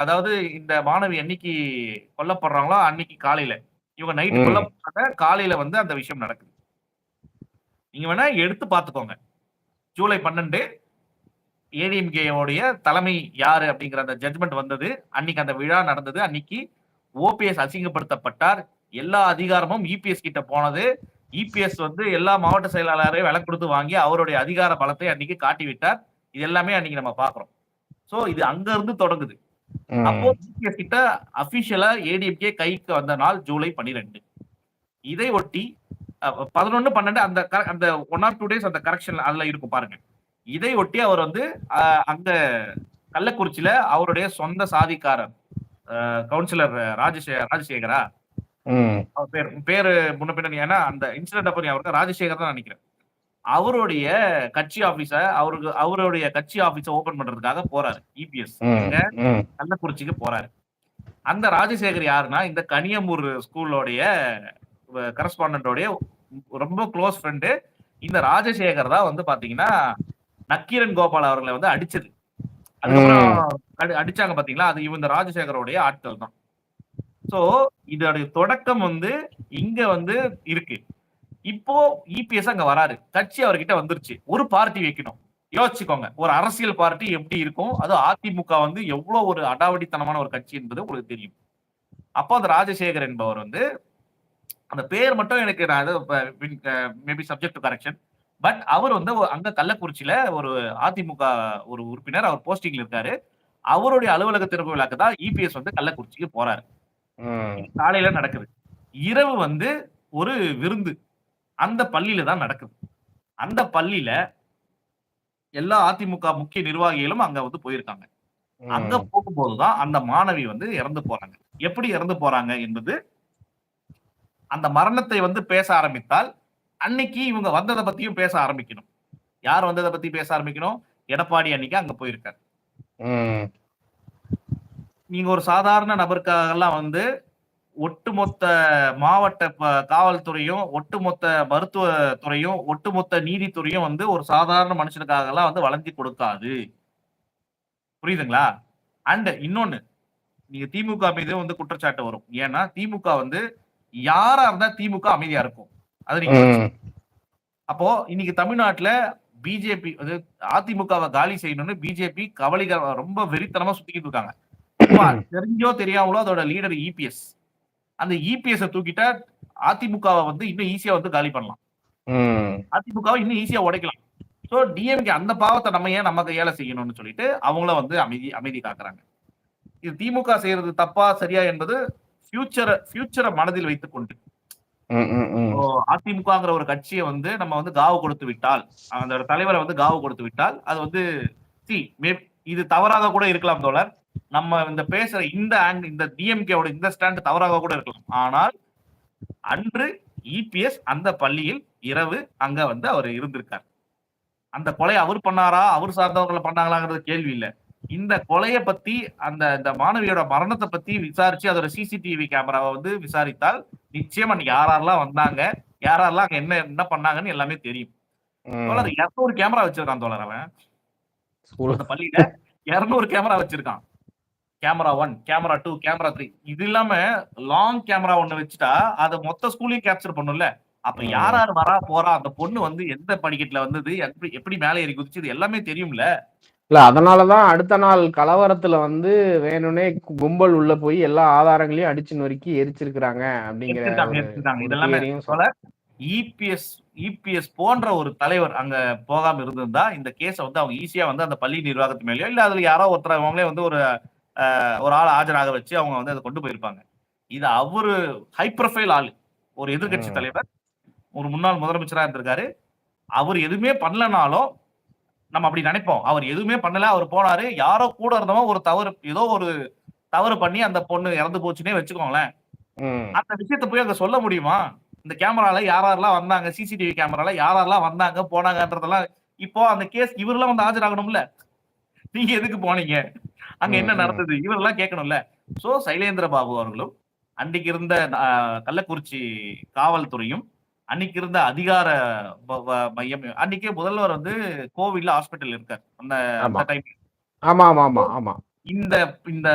அதாவது இந்த மாணவி என்னைக்கு கொல்லப்படுறாங்களோ அன்னைக்கு காலையில. இவங்க நைட் ம். கொல்லப்படுறாங்க. காலையில வந்து அந்த விஷயம் நடக்குது. நீங்க வேணா எடுத்து பார்த்துக்கோங்க. ஜூலை 12 ஏடிஎம்கே உடைய தலைமை யாரு அப்படிங்கிற அந்த ஜட்ஜ்மெண்ட் வந்தது. அன்னைக்கு அந்த விழா நடந்தது. அன்னைக்கு ஓபிஎஸ் அசிங்கப்படுத்தப்பட்டார். எல்லா அதிகாரமும் இபிஎஸ் கிட்ட போனது. இபிஎஸ் வந்து எல்லா மாவட்ட செயலாளரையும் விலை கொடுத்து வாங்கி அவருடைய அதிகார பலத்தை அன்னைக்கு காட்டிவிட்டார். இது எல்லாமே அன்னைக்கு நம்ம பார்க்கிறோம். சோ இது அங்க இருந்து தொடங்குது. அப்போ ம். இபிஎஸ் கிட்ட அபிஷியலா ஏடிஎம்கே கைக்கு வந்த நாள் ஜூலை 12. இதை ஒட்டி 11, 12 அந்த அந்த 1 ஆர் 2 டேஸ் அந்த கரெக்ஷன் அதுல இருக்கும் பாருங்க. இதை ஒட்டி அவர் வந்து அ அங்க கள்ளக்குறிச்சியில அவருடைய சொந்த சாதிக்காரர் கவுன்சிலர் ராஜசே ராஜசேகரா? பேர் பேரு முன்ன பின்ன ஏன்னா அந்த இன்சிடென்ட் அப்ப இருக்கு. ராஜசேகர் தான் நினைக்கிறேன். அவருடைய கட்சி ஆபீஸ அவருக்கு அவருடைய கட்சி ஆபீஸ ஓப்பன் பண்றதுக்காக போறாரு. இபிஎஸ். ம். கள்ளக்குறிச்சிக்கு போறாரு. அந்த ராஜசேகர் யாருன்னா, இந்த கனியமூர் ஸ்கூலோடைய உடைய ரொம்ப குளோஸ் ஃபிரெண்ட். இந்த ராஜசேகர் தான் வந்து பார்த்தீங்கன்னா, நக்கீரன் கோபால் அவர்கள வந்து அடிச்சது. அதுக்கப்புறம் அடிச்சாங்க பார்த்தீங்களா? அது இந்த ராஜசேகருடைய ஆட்கள் தான். சோ இதோடைய தொடக்கம் வந்து இங்க வந்து இருக்கு. இப்போ இபிஎஸ் அங்க வராரு. கட்சி அவர்கிட்ட வந்துருச்சு. ஒரு பார்ட்டி வைக்கணும். யோசிச்சுக்கோங்க. ஒரு அரசியல் பார்ட்டி எப்படி இருக்கும்? அதுவும் அதிமுக வந்து எவ்வளவு ஒரு அடாவடித்தனமான ஒரு கட்சி என்பது உங்களுக்கு தெரியும். அப்போ அந்த ராஜசேகர் என்பவர் வந்து அந்த பேர் மட்டும் எனக்கு நான் மேபி சப்ஜெக்ட் கரெக்ஷன். பட் அவர் வந்து அங்க கள்ளக்குறிச்சியில ஒரு அதிமுக ஒரு உறுப்பினர். அவர் போஸ்டிங்ல இருக்காரு. அவருடைய அலுவலக திறப்பு விழாக்கு தான் இபிஎஸ் வந்து கள்ளக்குறிச்சிக்கு போறாரு. காலையில நடக்குது. இரவு வந்து ஒரு விருந்து. அந்த பள்ளியில தான் நடக்குது. அந்த பள்ளியில எல்லா அதிமுக முக்கிய நிர்வாகிகளும் அங்க வந்து போயிருக்காங்க. அங்க ம். போகும்போது தான் அந்த மாணவி வந்து இறந்து போறாங்க. எப்படி இறந்து போறாங்க என்பது அந்த மரணத்தை வந்து பேச ஆரம்பித்தால், அன்னைக்கு இவங்க வந்தத பத்தியும் பேச ஆரம்பிக்கணும். யார் வந்தத பத்தி பேச ஆரம்பிக்கணும்? எடப்பாடி அன்னைக்கு அங்க போயிருக்காரு. நீங்க ஒரு சாதாரண நபருக்காகலாம் வந்து ஒட்டுமொத்த மாவட்ட காவல்துறையும், ஒட்டுமொத்த மருத்துவ துறையும், ஒட்டுமொத்த நீதித்துறையும் வந்து ஒரு சாதாரண மனுஷனுக்காகலாம் வந்து வளைஞ்சு கொடுக்காது. புரியுதுங்களா? அண்ட் இன்னொன்னு, நீங்க திமுக மீது வந்து குற்றச்சாட்டு வரும். ஏன்னா திமுக வந்து யாரா இருந்தா திமுக அமைதியா இருக்கும். அத நீங்க அப்போ இன்னைக்கு தமிழ்நாட்டுல பிஜேபி அது அதிமுகவ காலி செய்யணும்னு பிஜேபி கவலைக ரொம்ப வெறித்தனமா சுத்திக்கிட்டு இருக்காங்க. தெரிஞ்சோ தெரியாமலோ அதோட லீடர் இபிஎஸ். அந்த இபிஎஸ்ஸ தூக்கிட்டா அதிமுகவ வந்து இன்னும் ஈஸியா வந்து காலி பண்ணலாம். அதிமுகவ இன்னும் ஈஸியா உடைக்கலாம். சோ டிஎம்கே அந்த பாவத்த நம்ம ஏன் நம்ம கையால செய்யணும்னு சொல்லிட்டு அவங்கள வந்து அமைதி அமைதி காக்குறாங்க. இது திமுக செய்யறது தப்பா, சரியா என்பது ஃபியூச்சர ஃபியூச்சர மனதில் வைத்துக் கொண்டு. அதிமுகங்கிற ஒரு கட்சிய வந்து நம்ம வந்து காவு கொடுத்து விட்டால், அந்த தலைவர வந்து காவு கொடுத்து விட்டால், அது வந்து சி இது தவறாக கூட இருக்கலாம் தோழர். நம்ம இந்த பேசுற இந்த ஆங் இந்த டிஎம்கே ஓட இந்த ஸ்டாண்ட் தவறாக கூட இருக்கலாம். ஆனால் அன்று இபிஎஸ் அந்த பள்ளியில் இரவு அங்க வந்து அவர் இருந்திருக்கார். அந்த கொலைய அவர் பண்ணாரா? அவர் சார்ந்தவர்கள் பண்ணாங்களாங்கிறது கேள்வி இல்ல. இந்த கொலைய பத்தி அந்த இந்த மாணவியோட மரணத்த பத்தி விசாரிச்சு அதோட சிசிடிவி கேமராவ வந்து விசாரித்தால், நிச்சயமா அன்னைக்கு யார் யாரெல்லாம் வந்தாங்க, யார் யாரெல்லாம் அங்க என்ன என்ன பண்ணாங்கன்னு எல்லாமே தெரியும். தோழர். 200 கேமரா வச்சிருக்கான் தோழர் அவன். பள்ளியில 200 கேமரா வச்சிருக்கான். கேமரா 1, கேமரா 2, கேமரா 3 இது இல்லாம லாங் கேமரா ஒண்ணு வச்சுட்டா, அத மொத்த ஸ்கூலையும் கேப்சர் பண்ணும்ல. அப்ப யார். யார் வரா, போறா, அந்த பொண்ணு வந்து எந்த படிக்கட்டுல வந்தது, எப்படி எப்படி மேல ஏறி குதிச்சது எல்லாமே தெரியும்ல. இல்ல அதனால தான் அடுத்த நாள் கலவரத்துல வந்து வேணும்னே கும்பல் உள்ள போய் எல்லா ஆதாரங்களையும் அடிச்சு நொறுக்கி எரிச்சிருக்கிறாங்க அப்படிங்கிற எரிச்சிருக்காங்க, ஒரு எரிச்சிருக்காங்க. ஒரு இதெல்லாமே தியரியும் சொல் தோழர் இபிஎஸ் இபிஎஸ் போன்ற ஒரு தலைவர் அங்க போகாம இருந்திருந்தா, இந்த கேஸ வந்து அவங்க ஈஸியா வந்து அந்த பள்ளி நிர்வாகத்து மேலயோ, இல்ல அதுல யாரோ ஒருத்தர் அவங்களே வந்து ஒரு ஒரு ஆள ஆஜராக வச்சு அவங்க வந்து அத கொண்டு போயிருப்பாங்க. இது அவரு ஹை புரொஃபைல் ஆளு. ஒரு எதிர்க்கட்சி ம். தலைவர். ஒரு முன்னாள் முதலமைச்சரா இருந்திருக்காரு. அவர் எதுவுமே பண்ணலனாலும், நம்ம அப்படி நினைப்போம். அவர் எதுவுமே பண்ணல. அவர் போனாரு. யாரோ கூட இருந்தவன் ஒரு தவறு ஏதோ ஒரு தவறு பண்ணி அந்த பொண்ணு இறந்து போச்சுன்னே வச்சுக்கோங்களேன். அந்த விஷயத்த போய் அங்க சொல்ல முடியுமா? இந்த கேமரால யார் யாரெல்லாம் வந்தாங்க, சிசிடிவி கேமரால யார் யாரெல்லாம் வந்தாங்க, போனாங்கன்றதெல்லாம் இப்போ அந்த கேஸ் இவரெல்லாம் வந்து ஆஜராகணும்ல. நீங்க எதுக்கு போனீங்க? அங்க. என்ன. நடந்தது? இவரெல்லாம் கேட்கணும்ல. சோ சைலேந்திர பாபு அவர்களும், அன்னைக்கு இருந்த கள்ளக்குறிச்சி காவல்துறையும், அன்னைக்கு இருந்த அதிகார மையம் அன்னைக்கு முதல்வர் வந்து கோவில்ல ஹாஸ்பிட்டல்ல இருக்காரு. அந்த டைம். ஆமா, ஆமா, ஆமா, ஆமா. இந்த இந்த